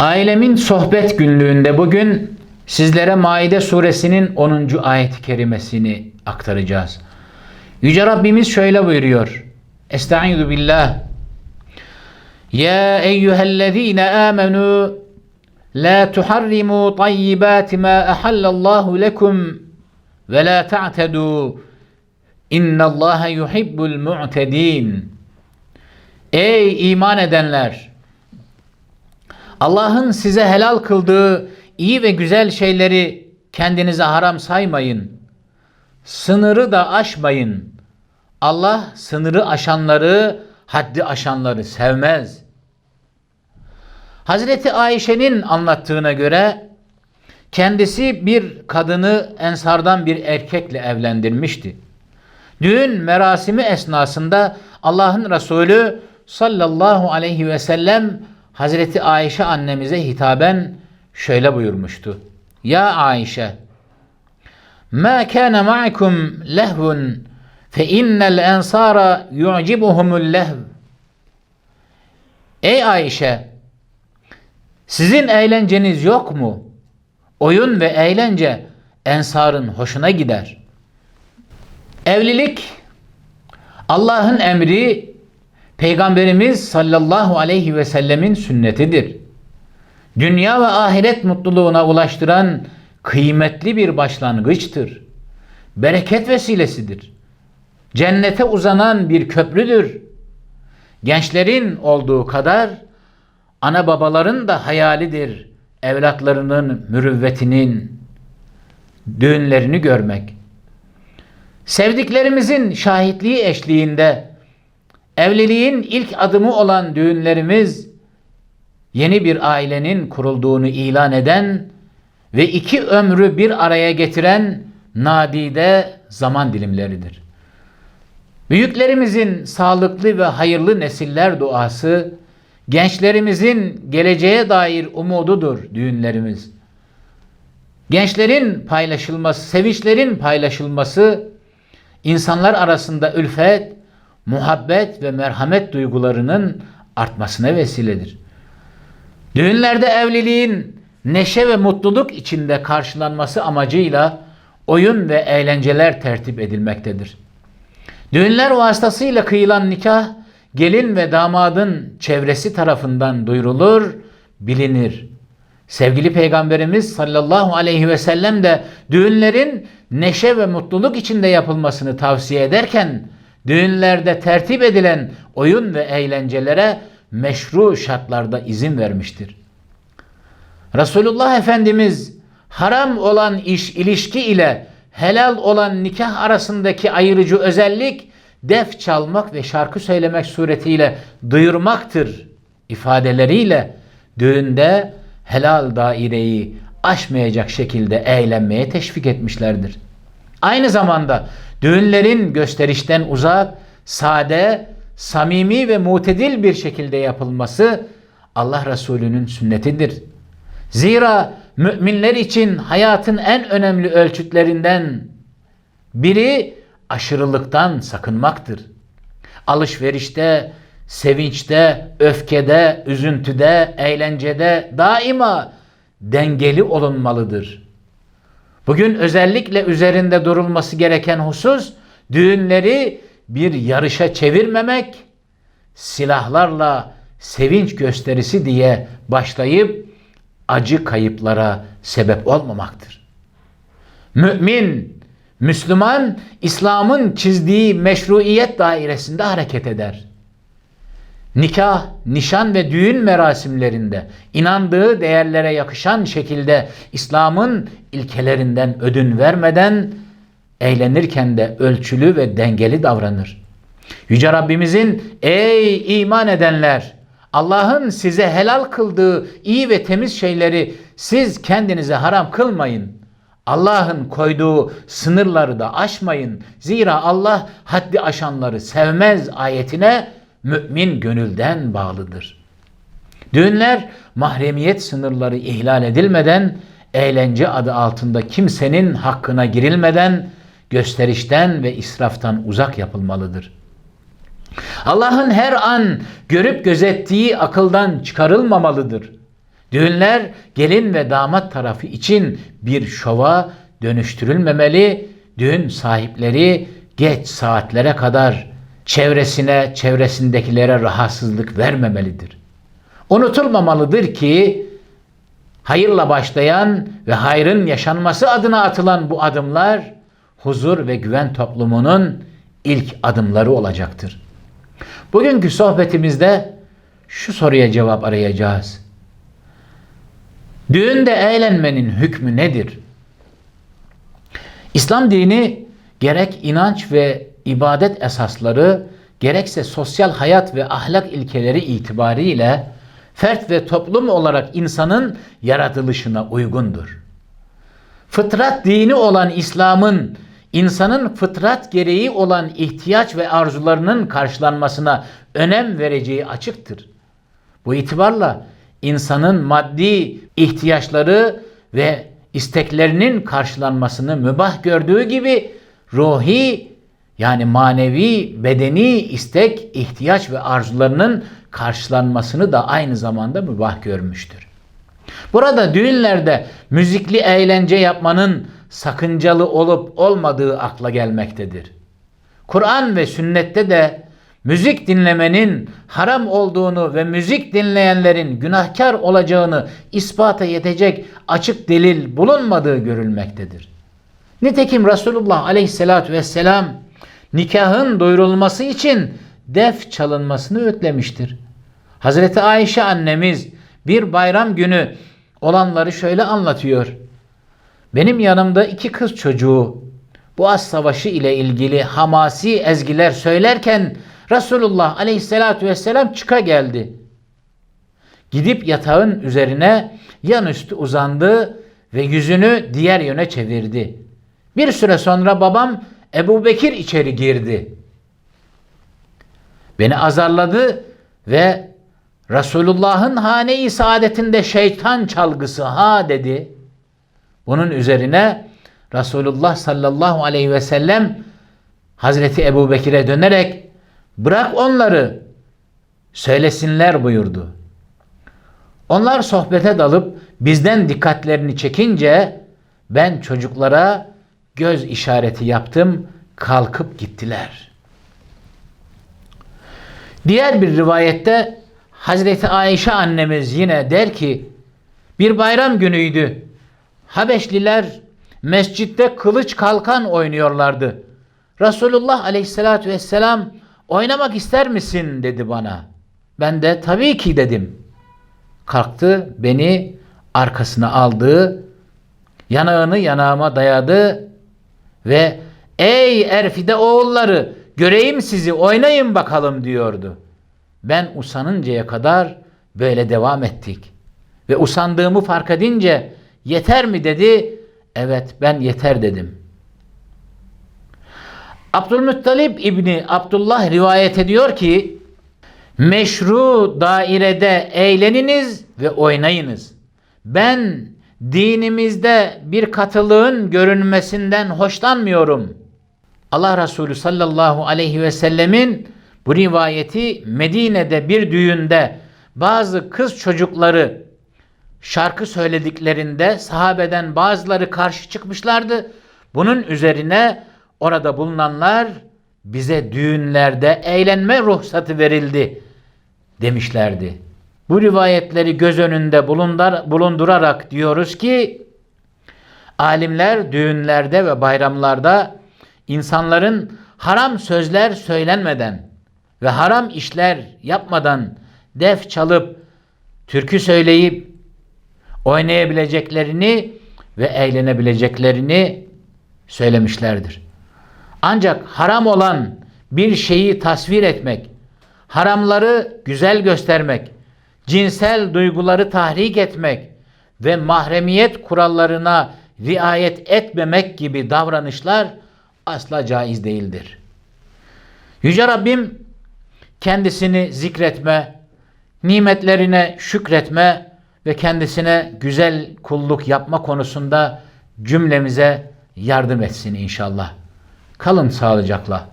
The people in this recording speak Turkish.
Ailemin sohbet günlüğünde bugün sizlere Maide suresinin 10. ayet-i kerimesini aktaracağız. Yüce Rabbimiz şöyle buyuruyor. Estaizu billah. Ya eyyühellezine amenu la tuharrimu tayyibati ma ahallallahu lekum ve la ta'tedu innallaha yuhibbul mu'tedin. Ey iman edenler! Allah'ın size helal kıldığı iyi ve güzel şeyleri kendinize haram saymayın. Sınırı da aşmayın. Allah sınırı aşanları, haddi aşanları sevmez. Hazreti Ayşe'nin anlattığına göre kendisi bir kadını ensardan bir erkekle evlendirmişti. Düğün merasimi esnasında Allah'ın Resulü sallallahu aleyhi ve sellem Hazreti Ayşe annemize hitaben şöyle buyurmuştu. Ya Ayşe ma kana ma'akum lehvun fe innel ensara yu'cibuhumul lehv Ey Ayşe sizin eğlenceniz yok mu? Oyun ve eğlence ensarın hoşuna gider. Evlilik Allah'ın emri Peygamberimiz sallallahu aleyhi ve sellemin sünnetidir. Dünya ve ahiret mutluluğuna ulaştıran kıymetli bir başlangıçtır. Bereket vesilesidir. Cennete uzanan bir köprüdür. Gençlerin olduğu kadar ana babaların da hayalidir evlatlarının mürüvvetinin düğünlerini görmek. Sevdiklerimizin şahitliği eşliğinde evliliğin ilk adımı olan düğünlerimiz yeni bir ailenin kurulduğunu ilan eden ve iki ömrü bir araya getiren nadide zaman dilimleridir. Büyüklerimizin sağlıklı ve hayırlı nesiller duası, gençlerimizin geleceğe dair umududur düğünlerimiz. Gençlerin paylaşılması, sevinçlerin paylaşılması, insanlar arasında ülfet, muhabbet ve merhamet duygularının artmasına vesiledir. Düğünlerde evliliğin neşe ve mutluluk içinde karşılanması amacıyla oyun ve eğlenceler tertip edilmektedir. Düğünler vasıtasıyla kıyılan nikah gelin ve damadın çevresi tarafından duyurulur, bilinir. Sevgili Peygamberimiz sallallahu aleyhi ve sellem de düğünlerin neşe ve mutluluk içinde yapılmasını tavsiye ederken düğünlerde tertip edilen oyun ve eğlencelere meşru şartlarda izin vermiştir. Resulullah Efendimiz haram olan iş ilişki ile helal olan nikah arasındaki ayırıcı özellik def çalmak ve şarkı söylemek suretiyle duyurmaktır ifadeleriyle düğünde helal daireyi aşmayacak şekilde eğlenmeye teşvik etmişlerdir. Aynı zamanda düğünlerin gösterişten uzak, sade, samimi ve mutedil bir şekilde yapılması Allah Resulü'nün sünnetidir. Zira müminler için hayatın en önemli ölçütlerinden biri aşırılıktan sakınmaktır. Alışverişte, sevinçte, öfkede, üzüntüde, eğlencede daima dengeli olunmalıdır. Bugün özellikle üzerinde durulması gereken husus düğünleri bir yarışa çevirmemek, silahlarla sevinç gösterisi diye başlayıp acı kayıplara sebep olmamaktır. Mümin, Müslüman İslam'ın çizdiği meşruiyet dairesinde hareket eder. Nikah, nişan ve düğün merasimlerinde inandığı değerlere yakışan şekilde İslam'ın ilkelerinden ödün vermeden eğlenirken de ölçülü ve dengeli davranır. Yüce Rabbimizin ey iman edenler Allah'ın size helal kıldığı iyi ve temiz şeyleri siz kendinize haram kılmayın. Allah'ın koyduğu sınırları da aşmayın. Zira Allah haddi aşanları sevmez ayetine mümin gönülden bağlıdır. Düğünler mahremiyet sınırları ihlal edilmeden, eğlence adı altında kimsenin hakkına girilmeden, gösterişten ve israftan uzak yapılmalıdır. Allah'ın her an görüp gözettiği akıldan çıkarılmamalıdır. Düğünler gelin ve damat tarafı için bir şova dönüştürülmemeli. Düğün sahipleri geç saatlere kadar çevresine, çevresindekilere rahatsızlık vermemelidir. Unutulmamalıdır ki hayırla başlayan ve hayrın yaşanması adına atılan bu adımlar huzur ve güven toplumunun ilk adımları olacaktır. Bugünkü sohbetimizde şu soruya cevap arayacağız. Düğünde eğlenmenin hükmü nedir? İslam dini gerek inanç ve ibadet esasları gerekse sosyal hayat ve ahlak ilkeleri itibariyle fert ve toplum olarak insanın yaratılışına uygundur. Fıtrat dini olan İslam'ın insanın fıtrat gereği olan ihtiyaç ve arzularının karşılanmasına önem vereceği açıktır. Bu itibarla insanın maddi ihtiyaçları ve isteklerinin karşılanmasını mübah gördüğü gibi ruhi yani manevi, bedeni istek, ihtiyaç ve arzularının karşılanmasını da aynı zamanda mübah görmüştür. Burada düğünlerde müzikli eğlence yapmanın sakıncalı olup olmadığı akla gelmektedir. Kur'an ve sünnette de müzik dinlemenin haram olduğunu ve müzik dinleyenlerin günahkar olacağını ispata yetecek açık delil bulunmadığı görülmektedir. Nitekim Resulullah aleyhissalatü vesselam nikahın duyurulması için def çalınmasını ötlemiştir. Hazreti Ayşe annemiz bir bayram günü olanları şöyle anlatıyor. Benim yanımda iki kız çocuğu Boğaz Savaşı ile ilgili hamasi ezgiler söylerken Resulullah aleyhissalatü vesselam çıka geldi. Gidip yatağın üzerine yan üstü uzandı ve yüzünü diğer yöne çevirdi. Bir süre sonra babam Ebu Bekir içeri girdi. Beni azarladı ve Resulullah'ın hane-i saadetinde şeytan çalgısı ha dedi. Bunun üzerine Resulullah sallallahu aleyhi ve sellem Hazreti Ebu Bekir'e dönerek bırak onları söylesinler buyurdu. Onlar sohbete dalıp bizden dikkatlerini çekince ben çocuklara göz işareti yaptım kalkıp gittiler. Diğer bir rivayette Hazreti Ayşe annemiz yine der ki bir bayram günüydü. Habeşliler mescitte kılıç kalkan oynuyorlardı. Resulullah aleyhissalatü vesselam oynamak ister misin dedi bana. Ben de tabii ki dedim. Kalktı beni arkasına aldı. Yanağını yanağıma dayadı ve ey Erfide oğulları göreyim sizi oynayın bakalım diyordu. Ben usanıncaya kadar böyle devam ettik. Ve usandığımı fark edince yeter mi dedi. Evet ben yeter dedim. Abdülmuttalip İbni Abdullah rivayet ediyor ki meşru dairede eğleniniz ve oynayınız. Ben dinimizde bir katılığın görünmesinden hoşlanmıyorum. Allah Resulü sallallahu aleyhi ve sellemin bu rivayeti Medine'de bir düğünde bazı kız çocukları şarkı söylediklerinde sahabeden bazıları karşı çıkmışlardı. Bunun üzerine orada bulunanlar bize düğünlerde eğlenme ruhsatı verildi demişlerdi. Bu rivayetleri göz önünde bulundurarak diyoruz ki alimler düğünlerde ve bayramlarda insanların haram sözler söylenmeden ve haram işler yapmadan def çalıp türkü söyleyip oynayabileceklerini ve eğlenebileceklerini söylemişlerdir. Ancak haram olan bir şeyi tasvir etmek, haramları güzel göstermek, cinsel duyguları tahrik etmek ve mahremiyet kurallarına riayet etmemek gibi davranışlar asla caiz değildir. Yüce Rabbim kendisini zikretme, nimetlerine şükretme ve kendisine güzel kulluk yapma konusunda cümlemize yardım etsin inşallah. Kalın sağlıcakla.